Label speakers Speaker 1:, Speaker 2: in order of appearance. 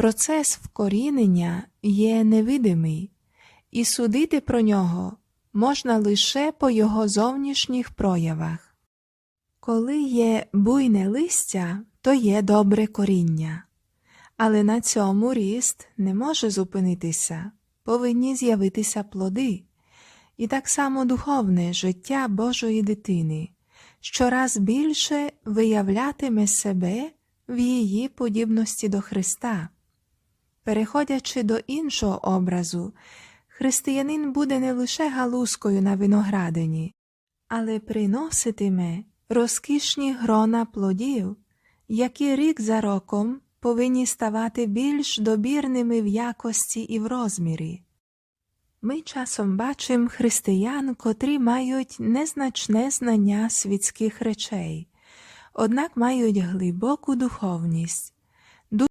Speaker 1: Процес вкорінення є невидимий, і судити про нього можна лише по його зовнішніх проявах. Коли є буйне листя, то є добре коріння, але на цьому ріст не може зупинитися, повинні з'явитися плоди, і так само духовне життя Божої дитини щораз більше виявлятиме себе в її подібності до Христа. Переходячи до іншого образу, християнин буде не лише галузкою на виноградині, але приноситиме розкішні грона плодів, які рік за роком повинні ставати більш добірними в якості і в розмірі. Ми часом бачимо християн, котрі мають незначне знання світських речей, однак мають глибоку духовність